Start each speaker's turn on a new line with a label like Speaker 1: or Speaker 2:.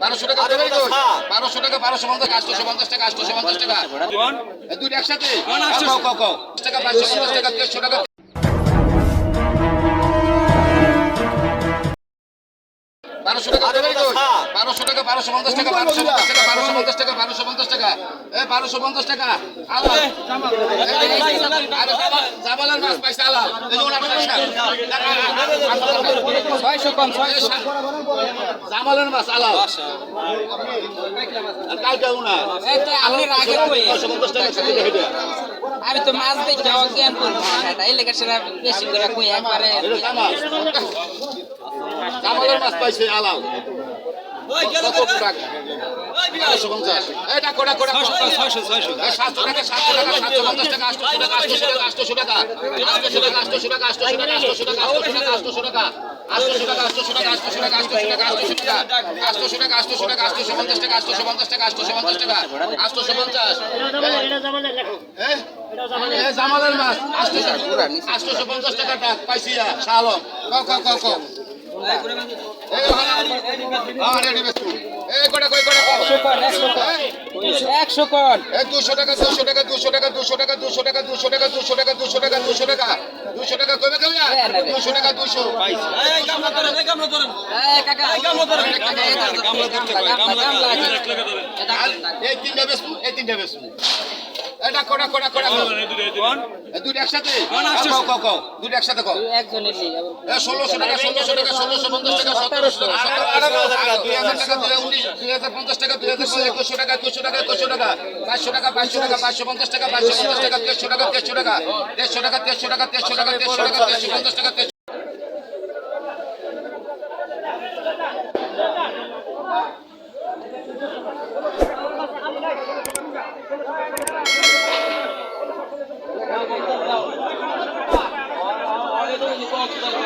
Speaker 1: বারোশো টাকা বারোশো টাকা বারোশো পঞ্চাশ আটশো পঞ্চাশ টাকা আটশো পঞ্চাশ টাকা। এই একসাথে? টাকা পাঁচশো পঞ্চাশ টাকা দেড়শো টাকা। বারোশো টাকা বারোশো টাকা বারোশো পঞ্চাশ টাকা বারোশো পঞ্চাশ টাকা বারোশো পঞ্চাশ টাকা বারোশো পঞ্চাশ টাকা। এ বারোশো পঞ্চাশ টাকা। আলাল জামালের মাছ পাইছে আলাল এই
Speaker 2: ছয়শো কম ছয়শো।
Speaker 1: জামালের মাছ আলাল আর কালকে উনার।
Speaker 2: এই তো আপনি আগে কই
Speaker 1: বারোশো পঞ্চাশ টাকা সাথে দেখে দেয়া
Speaker 2: আমি তো মাছ দেখে অজ্ঞান করব এই লেগে সেটা বেশি করে কই একবারে।
Speaker 1: জামালের মাছ পাইছে আলাল কত টাকা? জামালের মাছ আটশো পঞ্চাশ টাকা পাইছি শাহ আলম কম কম কম কম
Speaker 2: একশো কন
Speaker 1: দুশো টাকা দুশো টাকা দুশো টাকা দুশো টাকা দুশো টাকা দুশো টাকা দুশো টাকা দুশো টাকা দুশো টাকা দুশো টাকা কমে কমে দুশো টাকা দুশো
Speaker 2: এই
Speaker 1: তিনটা বেসু এই তিনটা বেসু এটা কোনা কোনা কোনা কোন একসাথে? কও কও কও দুইটা একসাথে কও
Speaker 2: একজনের এ
Speaker 1: 1600 টাকা 1600 টাকা 1650 টাকা 1700 টাকা 17000 টাকা 2000 টাকা 2050 টাকা 2100 টাকা 2100 টাকা 2100 টাকা 500 টাকা 500 টাকা 550 টাকা 550 টাকা 300 টাকা 300 টাকা 300 টাকা 300 টাকা 300 টাকা 300 টাকা 350 টাকা Thank you. কক্সবাজার